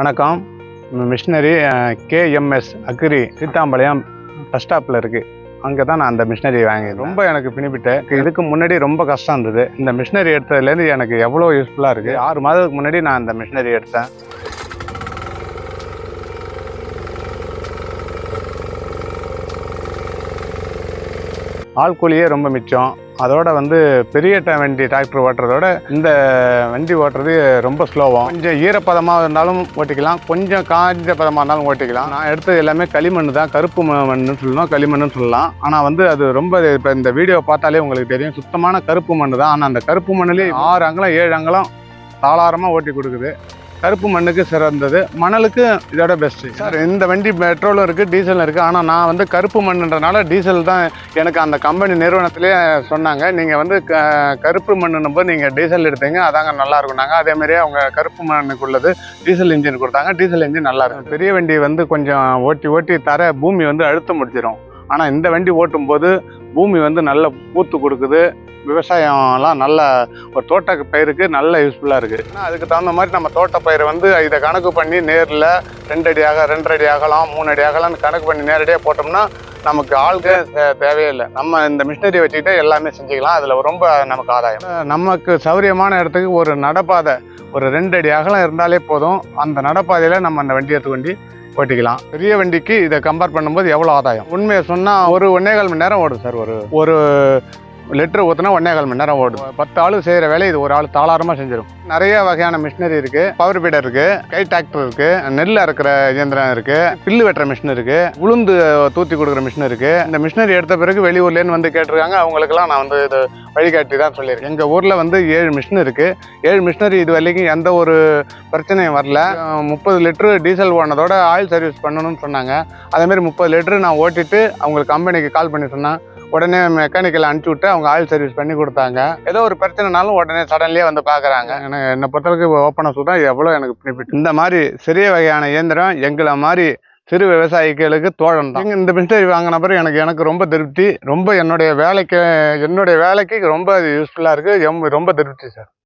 வணக்கம். Machinery KMS agri Seethampalayam bus ஸ்டாப்பில் இருக்குது அங்கே தான் நான் அந்த மிஷினரி வாங்கி ரொம்ப எனக்கு பினிப்பிட்டு இதுக்கு முன்னாடி ரொம்ப கஷ்டம் இருந்தது. இந்த மிஷினரி எடுத்ததுலேருந்து எனக்கு எவ்வளோ யூஸ்ஃபுல்லாக இருக்குது ஆறு மாதத்துக்கு முன்னாடி நான் அந்த மிஷினரி எடுத்தேன். ஆள் கூலியே ரொம்ப மிச்சம். அதோட வந்து பெரிய ட- வண்டி டிராக்டர் ஓட்டுறதோட இந்த வண்டி ஓட்டுறது ரொம்ப ஸ்லோவாகும் கொஞ்சம் ஈரப்பதமாக இருந்தாலும் ஓட்டிக்கலாம். கொஞ்சம் காஞ்ச பதமாக இருந்தாலும் ஓட்டிக்கலாம். நான் எடுத்தது எல்லாமே களிமண் தான். கருப்பு மண்ணுன்னு சொல்லணும் களிமண்ணுன்னு சொல்லலாம். ஆனால் வந்து அது ரொம்ப இப்போ இந்த வீடியோ பார்த்தாலே உங்களுக்கு தெரியும். சுத்தமான கருப்பு மண் தான். ஆனால் அந்த கருப்பு மண்ணிலே ஆறு அங்கலம் ஏழு அங்கலம் தாளாரமாக ஓட்டி கொடுக்குது. கருப்பு மண்ணுக்கு சிறந்தது. மணலுக்கு இதோட பெஸ்ட்டு சார் இந்த வண்டி பெட்ரோலும் இருக்குது டீசலும் இருக்குது ஆனால் நான் வந்து கருப்பு மண்ணுன்றனால டீசல் தான் எனக்கு அந்த கம்பெனி நிறுவனத்திலே சொன்னாங்க. நீங்கள் வந்து க கருப்பு மண்ணுன்னு போது நீங்கள் டீசல் எடுத்தீங்க அதாங்க நல்லா இருக்கும்னாங்க அதே மாதிரியே அவங்க கருப்பு மண்ணுக்கு உள்ளது டீசல் இன்ஜின் கொடுத்தாங்க. டீசல் இன்ஜின் நல்லா இருக்கும். பெரிய வண்டி வந்து கொஞ்சம் ஓட்டி ஓட்டி தர பூமி வந்து அழுத்தம் முடிச்சிடும் ஆனால் இந்த வண்டி ஓட்டும் போது பூமி வந்து நல்ல பூத்து கொடுக்குது. விவசாயம்லாம் நல்ல ஒரு தோட்ட பயிருக்கு நல்ல யூஸ்ஃபுல்லாக இருக்குது ஆனால் அதுக்கு தகுந்த மாதிரி நம்ம தோட்ட பயிரை வந்து இதை கணக்கு பண்ணி நேரில் ரெண்டு அடியாக ரெண்டரை அடி ஆகலாம் மூணு அடி ஆகலாம்னு கணக்கு பண்ணி நேரடியாக போட்டோம்னா நமக்கு ஆள்கள் தேவையில்லை தேவையே இல்லை. நம்ம இந்த மிஷினரி வச்சுக்கிட்டே எல்லாமே செஞ்சுக்கலாம். அதில் ரொம்ப நமக்கு ஆதாயம். நமக்கு சௌரியமான இடத்துக்கு ஒரு நடப்பாதை ஒரு ரெண்டு அடி அகலம் இருந்தாலே போதும். அந்த நடப்பாதையில் நம்ம அந்த வண்டி எடுத்து வண்டி ஓட்டிக்கலாம். பெரிய வண்டிக்கு இதை கம்பேர் பண்ணும்போது எவ்வளோ ஆதாயம்? உண்மையை சொன்னால் ஒரு ஒன்னே கால் மணி நேரம் ஓடும் சார் ஒரு ஒரு லிட்டர் ஊற்றினா ஒன்றே கால் மணி நேரம் ஓடும். பத்து ஆள் செய்கிற வேலை இது ஒரு ஆள் தாளாரமாக செஞ்சிடும் நிறைய வகையான மிஷினரி இருக்குது பவர் பீடர் இருக்குது கை டிராக்டர் இருக்குது நெல் அறுக்கிற இயந்திரம் இருக்குது பில்லு வெட்டுற மிஷின் இருக்குது உளுந்து தூத்தி கொடுக்குற மிஷின் இருக்குது இந்த மிஷினரி எடுத்த பிறகு வெளியூர்லேருந்து வந்து கேட்டிருக்காங்க. அவங்களுக்கெல்லாம் நான் வந்து இது வழிகாட்டி தான் சொல்லியிருக்கேன். எங்கள் ஊரில் வந்து ஏழு மிஷின் இருக்குது ஏழு மிஷினரி இது வரைக்கும் எந்த ஒரு பிரச்சனையும் வரல. முப்பது லிட்டரு டீசல் ஓனதோட ஆயில் சர்வீஸ் பண்ணணும்னு சொன்னாங்க. அதேமாரி முப்பது லிட்டரு நான் ஓட்டிட்டு அவங்களுக்கு கம்பெனிக்கு கால் பண்ணி சொன்னேன். உடனே மெக்கானிக்கல் அனுப்பிச்சி விட்டு அவங்க ஆயில் சர்வீஸ் பண்ணி கொடுத்தாங்க. ஏதோ ஒரு பிரச்சனைனாலும் உடனே சடன்லியே வந்து பார்க்குறாங்க. எனக்கு என்னை பொறுத்தளவுக்கு ஓப்பனாக சொல்கிறேன் எவ்வளோ எனக்கு பெனிஃபிட் இந்த மாதிரி சிறிய வகையான இயந்திரம் எங்களை மாதிரி சிறு விவசாயிகளுக்கு தோழன் தான். இந்த மிஷினரி வாங்கின பிறகு எனக்கு எனக்கு ரொம்ப திருப்தி. ரொம்ப என்னுடைய வேலைக்கு என்னுடைய வேலைக்கு ரொம்ப யூஸ்ஃபுல்லாக இருக்குது ரொம்ப திருப்தி சார்